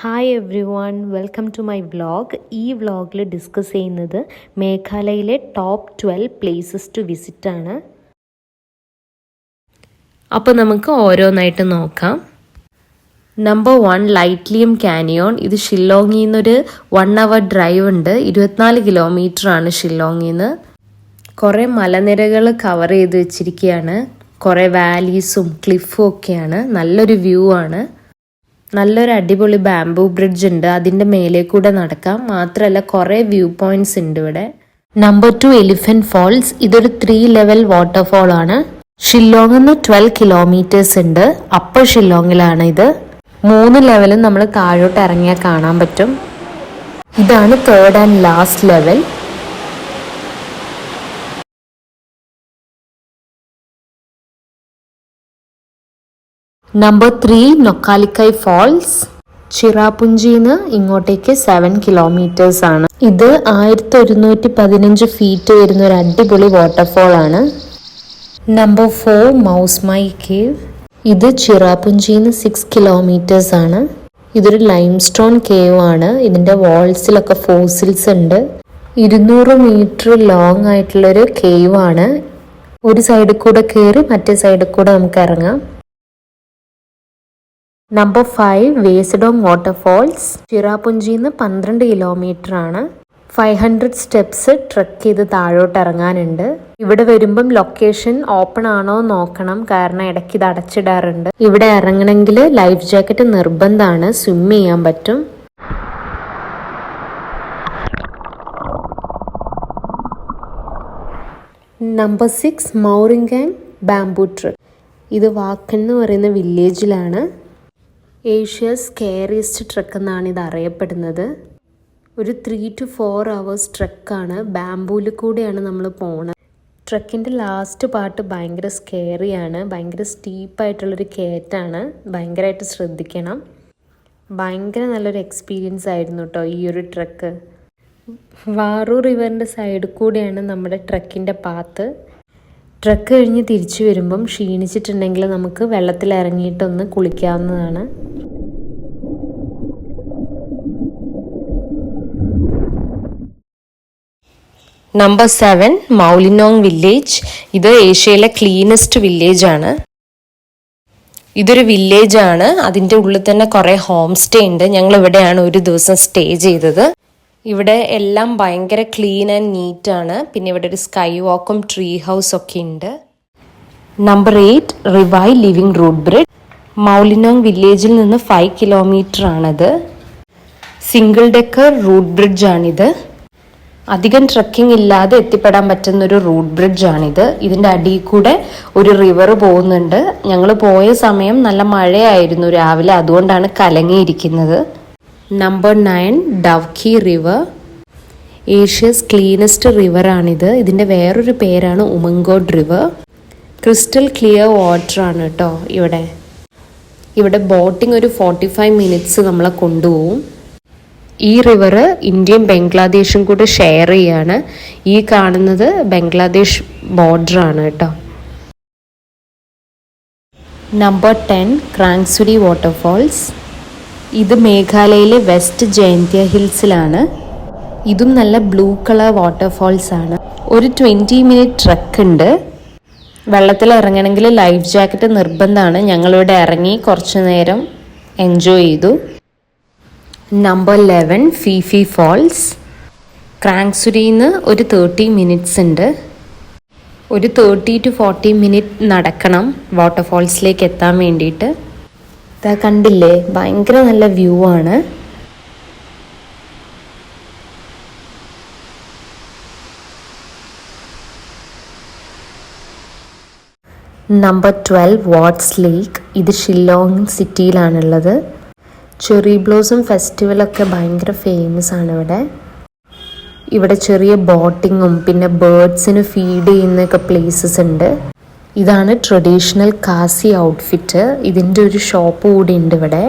Hi everyone welcome to my vlog ഈ വ്ളോഗിൽ discuss ചെയ്യുന്നത് മേഘാലയയിലെ top twelve places to visit ആണ്. അപ്പോൾ നമുക്ക് ഓരോന്നായിട്ട് നോക്കാം. നമ്പർ വൺ ലൈറ്റ്ലിയം കാനിയോൺ ഇത് ഷില്ലോങ്ങിൽ നിന്നൊരു വൺ അവർ ഡ്രൈവ് ഉണ്ട്. ഇരുപത്തിനാല് കിലോമീറ്റർ ആണ് ഷില്ലോങ്ങിൽ നിന്ന് കുറേ മലനിരകൾ കവർ ചെയ്ത് വെച്ചിരിക്കുകയാണ് കുറേ വാലീസും ക്ലിഫും ഒക്കെയാണ്. നല്ലൊരു വ്യൂ ആണ്. നല്ലൊരു അടിപൊളി ബാംബു ബ്രിഡ്ജ് ഉണ്ട്. അതിന്റെ മേലെ കൂടെ നടക്കാം. മാത്രമല്ല കുറേ വ്യൂ പോയിന്റ്സ് ഉണ്ട് ഇവിടെ. നമ്പർ ടു എലിഫന്റ് ഫോൾസ് ഇതൊരു ത്രീ ലെവൽ വാട്ടർഫോൾ ആണ്. ഷില്ലോങ്ങിൽ നിന്ന് ട്വൽവ് കിലോമീറ്റേഴ്സ് ഉണ്ട്. അപ്പർ ഷില്ലോങ്ങിലാണ് ഇത്. മൂന്ന് ലെവലും നമ്മൾ താഴോട്ട് ഇറങ്ങിയാൽ കാണാൻ പറ്റും. ഇതാണ് third and last level number three Nohkalikai falls ചിറാപുഞ്ചിന്ന് ഇങ്ങോട്ടേക്ക് സെവൻ കിലോമീറ്റേഴ്സ് ആണ്. ഇത് ആയിരത്തി ഒരുന്നൂറ്റി പതിനഞ്ച് ഫീറ്റ് വരുന്ന ഒരു അടിപൊളി വാട്ടർഫോൾ ആണ്. നമ്പർ ഫോർ മൗസ്മൈ കേവ് ഇത് ചിറാപുഞ്ചിന്ന് സിക്സ് കിലോമീറ്റേഴ്സ് ആണ്. ഇതൊരു ലൈം സ്റ്റോൺ കേവ് ആണ്. ഇതിന്റെ വാൾസിലൊക്കെ ഫോസിൽസ് ഉണ്ട്. ഇരുന്നൂറ് മീറ്റർ ലോങ് ആയിട്ടുള്ളൊരു കേവ് ആണ്. ഒരു സൈഡിൽ കൂടെ കയറി മറ്റേ സൈഡിൽ കൂടെ നമുക്ക് ഇറങ്ങാം. നമ്പർ ഫൈവ് വേസ്ഡോങ് വാട്ടർഫോൾസ് ചിറാപുഞ്ചിയിൽ നിന്ന് പന്ത്രണ്ട് കിലോമീറ്റർ ആണ്. ഫൈവ് ഹൺഡ്രഡ് സ്റ്റെപ്സ് ട്രക്ക് ചെയ്ത് താഴോട്ട് ഇറങ്ങാനുണ്ട് ഇവിടെ വരുമ്പം ലൊക്കേഷൻ ഓപ്പൺ ആണോ നോക്കണം. കാരണം ഇടയ്ക്ക് ഇത് അടച്ചിടാറുണ്ട്. ഇവിടെ ഇറങ്ങണമെങ്കിൽ ലൈഫ് ജാക്കറ്റ് നിർബന്ധമാണ്. സ്വിം ചെയ്യാൻ പറ്റും. Number six Mawryngkhang bamboo trip ഇത് വാക്കൻ എന്ന് പറയുന്ന വില്ലേജിലാണ് ഏഷ്യസ് കെയറിയസ്റ്റ് ട്രക്ക് എന്നാണ് ഇത് അറിയപ്പെടുന്നത്. ഒരു ത്രീ ടു ഫോർ അവേഴ്സ് ട്രക്കാണ് ബാംബൂയിൽ കൂടെയാണ് നമ്മൾ പോണത് ട്രക്കിന്റെ ലാസ്റ്റ് പാർട്ട് ഭയങ്കര സ്കെയറിയാണ് ഭയങ്കര സ്റ്റീപ്പായിട്ടുള്ളൊരു കയറ്റാണ് ഭയങ്കരമായിട്ട് ശ്രദ്ധിക്കണം. ഭയങ്കര നല്ലൊരു എക്സ്പീരിയൻസ് ആയിരുന്നു കേട്ടോ ഈ ഒരു ട്രക്ക് വാറു റിവറിന്റെ സൈഡിൽ കൂടെയാണ് നമ്മുടെ ട്രക്കിന്റെ പാത്ത് ട്രക്ക് കഴിഞ്ഞ് തിരിച്ചു വരുമ്പം ക്ഷീണിച്ചിട്ടുണ്ടെങ്കിൽ നമുക്ക് വെള്ളത്തിൽ ഇറങ്ങിയിട്ടൊന്ന് കുളിക്കാവുന്നതാണ്. നമ്പർ സെവൻ മൗലിനോങ് വില്ലേജ് ഇത് ഏഷ്യയിലെ ക്ലീനസ്റ്റ് വില്ലേജ് ആണ്. ഇതൊരു വില്ലേജ് ആണ്. അതിന്റെ ഉള്ളിൽ തന്നെ കുറേ ഹോം സ്റ്റേ ഉണ്ട്. ഞങ്ങൾ ഇവിടെയാണ് ഒരു ദിവസം സ്റ്റേ ചെയ്തത്. ഇവിടെ എല്ലാം ഭയങ്കര ക്ലീൻ ആൻഡ് നീറ്റ് ആണ്. പിന്നെ ഇവിടെ ഒരു സ്കൈ വാക്കും ട്രീ ഹൗസ് ഒക്കെ ഉണ്ട്. Number eight Riwai living root bridge Mawlynnong വില്ലേജിൽ നിന്ന് ഫൈവ് കിലോമീറ്റർ ആണത്. സിംഗിൾ ഡെക്കർ റൂട്ട് ബ്രിഡ്ജ് ആണിത്. അധികം ട്രക്കിംഗ് ഇല്ലാതെ എത്തിപ്പെടാൻ പറ്റുന്ന ഒരു റൂട്ട് ബ്രിഡ്ജ് ആണിത്. ഇതിന്റെ അടിയിൽ കൂടെ ഒരു റിവർ പോകുന്നുണ്ട്. ഞങ്ങൾ പോയ സമയം നല്ല മഴയായിരുന്നു രാവിലെ. അതുകൊണ്ടാണ് കലങ്ങിയിരിക്കുന്നത്. Number nine Dawki river Asia's cleanest river ആണിത്. ഇതിന്റെ വേറൊരു പേരാണ് Umngot river crystal clear water ആണ് കേട്ടോ ഇവിടെ. ഇവിടെ ബോട്ടിംഗ് ഒരു ഫോർട്ടി ഫൈവ് മിനിറ്റ്സ് നമ്മളെ കൊണ്ടുപോകും. ഈ റിവർ ഇന്ത്യയും ബംഗ്ലാദേശും കൂടെ ഷെയർ ചെയ്യാണ്. ഈ കാണുന്നത് ബംഗ്ലാദേശ് ബോർഡർ ആണ് കേട്ടോ നമ്പർ ടെൻ ക്രാങ്സുരി വാട്ടർഫോൾസ് ഇത് മേഘാലയയിലെ വെസ്റ്റ് ജയന്തിയ ഹിൽസിലാണ്. ഇതും നല്ല ബ്ലൂ കളർ വാട്ടർഫോൾസ് ആണ്. ഒരു ട്വന്റി മിനിറ്റ് ട്രക്ക് ഉണ്ട്. വെള്ളത്തിൽ ഇറങ്ങണമെങ്കിൽ ലൈഫ് ജാക്കറ്റ് നിർബന്ധമാണ്. ഞങ്ങളിവിടെ ഇറങ്ങി കുറച്ച് നേരം എൻജോയ് ചെയ്തു. നമ്പർ ലെവൻ ഫിഫി ഫോൾസ് ക്രാങ്സുരിയിൽ നിന്ന് ഒരു തേർട്ടി മിനിറ്റ്സ് ഉണ്ട്. ഒരു തേർട്ടി ടു ഫോർട്ടി മിനിറ്റ് നടക്കണം വാട്ടർഫോൾസിലേക്ക് എത്താൻ വേണ്ടിയിട്ട്. ഇതാ കണ്ടില്ലേ? ഭയങ്കര നല്ല വ്യൂ ആണ്. നമ്പർ ട്വൽവ് വാട്സ് ലേക്ക് ഇത് ഷില്ലോങ് സിറ്റിയിലാണുള്ളത് ചെറി ബ്ലോസം ഫെസ്റ്റിവലൊക്കെ ഭയങ്കര ഫേമസ് ആണ് ഇവിടെ. ഇവിടെ ചെറിയ ബോട്ടിങ്ങും പിന്നെ ബേർഡ്സിന് ഫീഡ് ചെയ്യുന്നൊക്കെ പ്ലേസസ് ഉണ്ട്. ഇതാണ് ട്രഡീഷണൽ കാസി ഔട്ട്ഫിറ്റ് ഇതിന്റെ ഒരു ഷോപ്പ് കൂടി ഉണ്ട് ഇവിടെ.